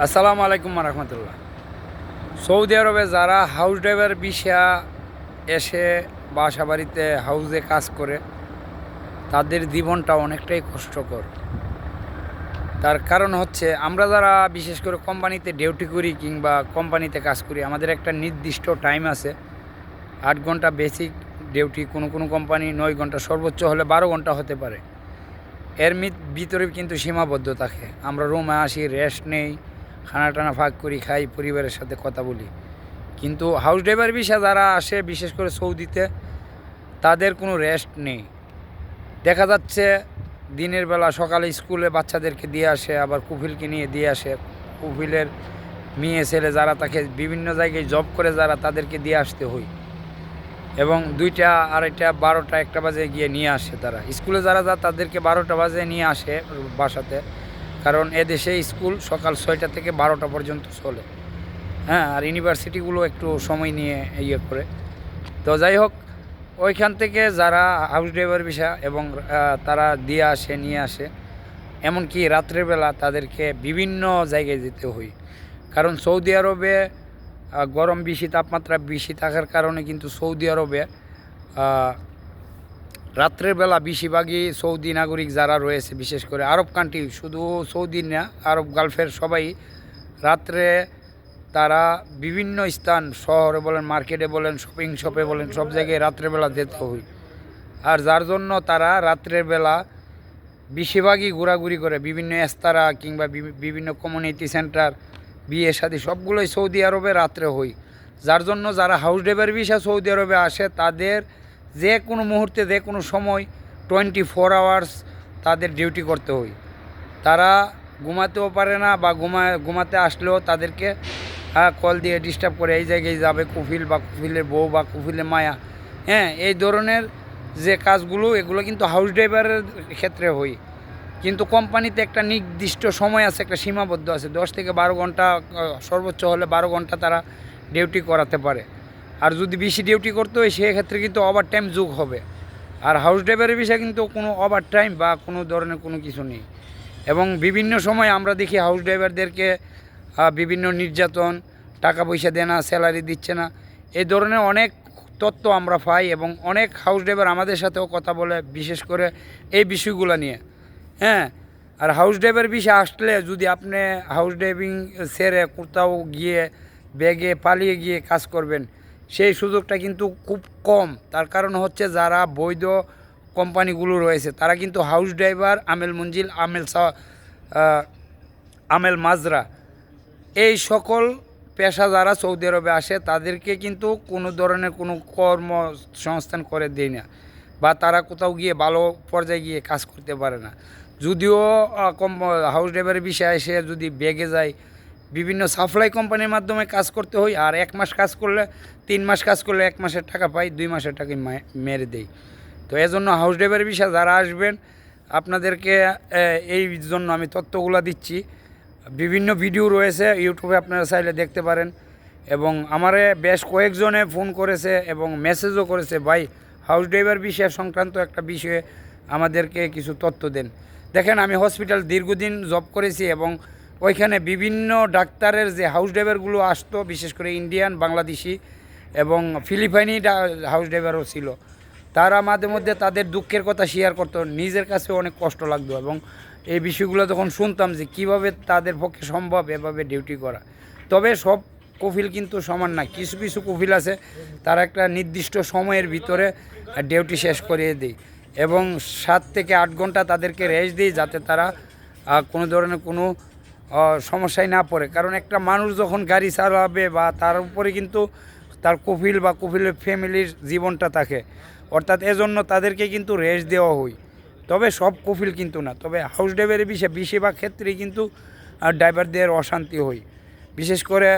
আসসালামু আলাইকুম রহমতুল্লাহ। সৌদি আরবে যারা হাউস ড্রাইভার বিষা এসে বাসা বাড়িতে হাউসে কাজ করে, তাদের জীবনটা অনেকটাই কষ্টকর। তার কারণ হচ্ছে, আমরা যারা বিশেষ করে কোম্পানিতে ডিউটি করি কিংবা কোম্পানিতে কাজ করি, আমাদের একটা নির্দিষ্ট টাইম আছে। আট ঘণ্টা বেসিক ডিউটি, কোনো কোনো কোম্পানি নয় ঘণ্টা, সর্বোচ্চ হলে বারো ঘণ্টা হতে পারে। এর ভিতরে কিন্তু সীমাবদ্ধ থাকে। আমরা রুমে আসি, রেস্ট নেই। খানা টানা ফাঁক করি, খাই, পরিবারের সাথে কথা বলি। কিন্তু হাউস ড্রাইভার বিষয় যারা আসে, বিশেষ করে সৌদিতে, তাদের কোনো রেস্ট নেই। দেখা যাচ্ছে দিনের বেলা সকালে স্কুলে বাচ্চাদেরকে দিয়ে আসে, আবার কুফিলকে নিয়ে দিয়ে আসে। কুফিলের মেয়ে, ছেলে যারা, তাকে বিভিন্ন জায়গায় জব করে যারা, তাদেরকে দিয়ে আসতে হয়। এবং দুইটা, আড়াইটা, বারোটা, একটা বাজে গিয়ে নিয়ে আসে তারা। স্কুলে যারা যা তাদেরকে বারোটা বাজে নিয়ে আসে বাসাতে। কারণ এদেশে স্কুল সকাল ছয়টা থেকে বারোটা পর্যন্ত চলে। হ্যাঁ আর ইউনিভার্সিটিগুলো একটু সময় নিয়ে ইয়ে করে। তো যাই হোক, ওইখান থেকে যারা হাউস ড্রাইভার বিষয় এবং তারা দিয়ে আসে, নিয়ে আসে, এমনকি রাত্রের বেলা তাদেরকে বিভিন্ন জায়গায় যেতে হয়। কারণ সৌদি আরবে গরম বেশি, তাপমাত্রা বেশি থাকার কারণে কিন্তু সৌদি আরবে রাত্রের বেলা বেশিরভাগই সৌদি নাগরিক যারা রয়েছে, বিশেষ করে আরব কান্ট্রি শুধু সৌদি না, আরব গালফের সবাই রাত্রে তারা বিভিন্ন স্থান, শহরে বলেন মার্কেটে বলেন শপিং শপে বলেন, সব জায়গায় রাত্রেবেলা যেতে হয়। আর যার জন্য তারা রাত্রের বেলা বেশিরভাগই ঘোরাঘুরি করে, বিভিন্ন এস্তারা কিংবা বিভিন্ন কমিউনিটি সেন্টার বিয়ে শাদী সবগুলোই সৌদি আরবে রাত্রে হই যার জন্য যারা হাউস ড্রাইভার ভিসা সৌদি আরবে আসে, তাদের যে কোনো মুহূর্তে, যে কোনো সময় টোয়েন্টি ফোর আওয়ার্স তাদের ডিউটি করতে হয়। তারা ঘুমাতেও পারে না বা ঘুমা, ঘুমাতে আসলেও তাদেরকে কল দিয়ে ডিস্টার্ব করে, এই জায়গায় যাবে কুফিল বা কুফিলের বউ বা কুফিলের মায়া। হ্যাঁ এই ধরনের যে কাজগুলো, এগুলো কিন্তু হাউস ড্রাইভারের ক্ষেত্রে হয়। কিন্তু কোম্পানিতে একটা নির্দিষ্ট সময় আছে, একটা সীমাবদ্ধ আছে। দশ থেকে বারো ঘণ্টা সর্বোচ্চ হলে বারো ঘণ্টা তারা ডিউটি করাতে পারে। আর যদি বেশি ডিউটি করতে হয়, সেক্ষেত্রে কিন্তু ওভার টাইম যোগ হবে। আর হাউস ড্রাইভারের বিষয়ে কিন্তু কোনো ওভার টাইম বা কোনো ধরনের কোনো কিছু নেই। এবং বিভিন্ন সময় আমরা দেখি হাউস ড্রাইভারদেরকে বিভিন্ন নির্যাতন টাকা পয়সা দেয় না স্যালারি দিচ্ছে না। এই ধরনের অনেক তথ্য আমরা পাই এবং অনেক হাউস ড্রাইভার আমাদের সাথেও কথা বলে, বিশেষ করে এই বিষয়গুলো নিয়ে। হ্যাঁ আর হাউস ড্রাইভার বিষয়ে আসলে যদি আপনি হাউস ড্রাইভিং সেরে কোথাও গিয়ে, ব্যাগে পালিয়ে গিয়ে কাজ করবেন সেই সুযোগটা কিন্তু খুব কম। তার কারণ হচ্ছে যারা বৈধ কোম্পানিগুলো রয়েছে, তারা কিন্তু হাউস ড্রাইভার আমেল মঞ্জিল, আমেল আমেল মাজরা। এই সকল পেশা যারা সৌদি আরবে আসে, তাদেরকে কিন্তু কোনো ধরনের কোনো কর্মসংস্থান করে দেয় না বা তারা কোথাও গিয়ে ভালো পর্যায়ে গিয়ে কাজ করতে পারে না। যদিও হাউস ড্রাইভারের বিষয়ে এসে যদি বেগে যায় বিভিন্ন সাপ্লাই কোম্পানির মাধ্যমে কাজ করতে হয়, আর এক মাস কাজ করলে, তিন মাস কাজ করলে এক মাসের টাকা পাই, দুই মাসের টাকা মেরে দেয় তো এজন্য হাউস ড্রাইভারের বিষয়ে যারা আসবেন, আপনাদেরকে এই জন্য আমি তথ্যগুলো দিচ্ছি। বিভিন্ন ভিডিও রয়েছে ইউটিউবে আপনারা চাইলে দেখতে পারেন। এবং আমারে বেশ কয়েকজনে ফোন করেছে এবং মেসেজও করেছে, ভাই হাউস ড্রাইভার বিষয় সংক্রান্ত একটা বিষয়ে আমাদেরকে কিছু তথ্য দেন। দেখেন, আমি হসপিটাল দীর্ঘদিন জব করেছি এবং ওইখানে বিভিন্ন ডাক্তারের যে হাউস ড্রাইভারগুলো আসতো, বিশেষ করে ইন্ডিয়ান বাংলাদেশি এবং ফিলিপাইনি হাউস ড্রাইভারও ছিল। তারা মাঝে মধ্যে তাদের দুঃখের কথা শেয়ার করতো, নিজের কাছে অনেক কষ্ট লাগতো এবং এই বিষয়গুলো যখন শুনতাম যে কীভাবে তাদের পক্ষে সম্ভব এভাবে ডিউটি করা। তবে সব কফিল কিন্তু সমান না, কিছু কিছু কফিল আছে, তারা একটা নির্দিষ্ট সময়ের ভিতরে ডিউটি শেষ করিয়ে দেয় এবং সাত থেকে আট ঘণ্টা তাদেরকে রেস্ট দিই যাতে তারা কোনো ধরনের কোনো সমস্যায় না পড়ে। কারণ একটা মানুষ যখন গাড়ি চালাবে বা তার উপরে কিন্তু তার কফিল বা কফিলের ফ্যামিলির জীবনটা থাকে, অর্থাৎ এজন্য তাদেরকে কিন্তু রেস্ট দেওয়া হয়। তবে সব কফিল কিন্তু না। তবে হাউস ড্রাইভারের বিষয়ে, বেশিরভাগ ক্ষেত্রেই কিন্তু ড্রাইভারদের অশান্তি হয়। বিশেষ করে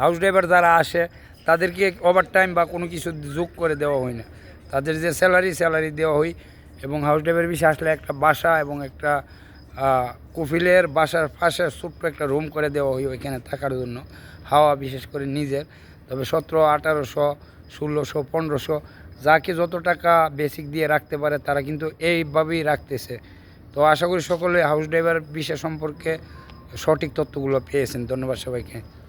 হাউস ড্রাইভার যারা আসে, তাদেরকে ওভার টাইম বা কোনো কিছু যোগ করে দেওয়া হয় না। তাদের যে স্যালারি স্যালারি দেওয়া হয়। এবং হাউস ড্রাইভার বিষয়ে আসলে একটা বাসা এবং একটা কফিলের বাসার পাশে ছোট্ট একটা রুম করে দেওয়া হয় ওইখানে থাকার জন্য, হাওয়া বিশেষ করে নিজের। তবে সতেরো, আঠারোশো, ষোলোশো, পনেরোশো, যাকে যত টাকা বেসিক দিয়ে রাখতে পারে তারা কিন্তু এইভাবেই রাখতেছে। তো আশা করি সকলে হাউস ড্রাইভার বিষয় সম্পর্কে সঠিক তথ্যগুলো পেয়েছেন। ধন্যবাদ সবাইকে।